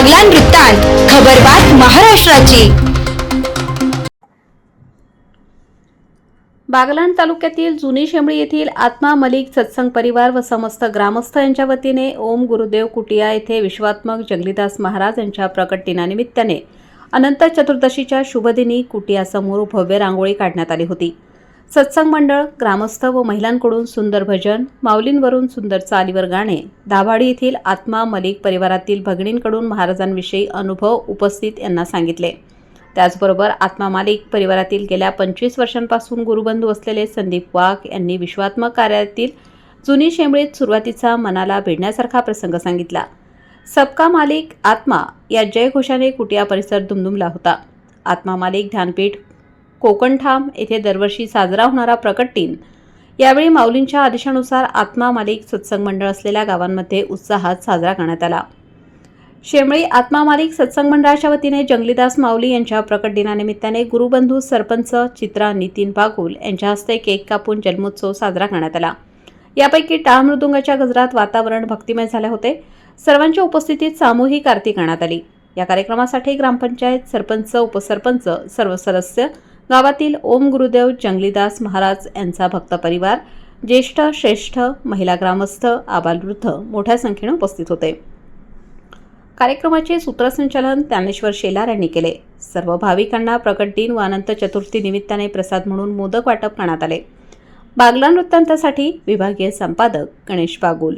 बागलान वृत्तांत खबरबात महाराष्ट्राची. बागलाण तालुक्यातील जुनी शेंबळी येथील आत्मा मलिक सत्संग परिवार व समस्त ग्रामस्थ यांच्या वतीने ओम गुरुदेव कुटिया येथे विश्वात्मक जगलीदास महाराज यांच्या प्रकट दिनानिमित्ताने अनंत चतुर्दशीच्या शुभदिनी कुटियासमोर भव्य रांगोळी काढण्यात आली होती. सत्संग मंडळ ग्रामस्थ व महिलांकडून सुंदर भजन माऊलींवरून सुंदर चालीवर गाणे दाभाडी येथील आत्मा मलिक परिवारातील भगिनींकडून महाराजांविषयी अनुभव उपस्थित यांना सांगितले. त्याचबरोबर आत्मा मालिक परिवारातील गेल्या पंचवीस वर्षांपासून गुरुबंधू असलेले संदीप वाघ यांनी विश्वात्मक कार्यातील जुनी शेंबळीत सुरुवातीचा मनाला भिडण्यासारखा प्रसंग सांगितला. सबका मालिक आत्मा या जयघोषाने कुटिया परिसर दुमदुमला होता. आत्मा मालिक ध्यानपीठ कोकणठाम येथे दरवर्षी साजरा होणारा प्रकट दिन. यावेळी माऊलींच्या आदेशानुसार आत्मा मालिक सत्संग मंडळ असलेल्या गावांमध्ये उत्साहात साजरा करण्यात आला. शेमळी आत्मा मालिक सत्संग मंडळाच्या वतीने जंगलीदास माऊली यांच्या प्रकट दिनानिमित्ताने गुरुबंधू सरपंच चित्रा नितीन बागुल यांच्या हस्ते केक कापून जन्मोत्सव साजरा करण्यात आला. यापैकी टाळ मृदुंगाच्या गजरात वातावरण भक्तिमय झाले होते. सर्वांच्या उपस्थितीत सामूहिक आरती करण्यात आली. या कार्यक्रमासाठी ग्रामपंचायत सरपंच उपसरपंच सर्व सदस्य गावातील ओम गुरुदेव जंगलीदास महाराज यांचा भक्त परिवार ज्येष्ठ श्रेष्ठ महिला ग्रामस्थ आबालवृद्ध मोठ्या संख्येनं उपस्थित होते. कार्यक्रमाचे सूत्रसंचालन ज्ञानेश्वर शेलार यांनी केले. सर्व भाविकांना प्रकट दिन व अनंत चतुर्थी निमित्ताने प्रसाद म्हणून मोदक वाटप करण्यात आले. बागला वृत्तांतासाठी विभागीय संपादक गणेश बागुल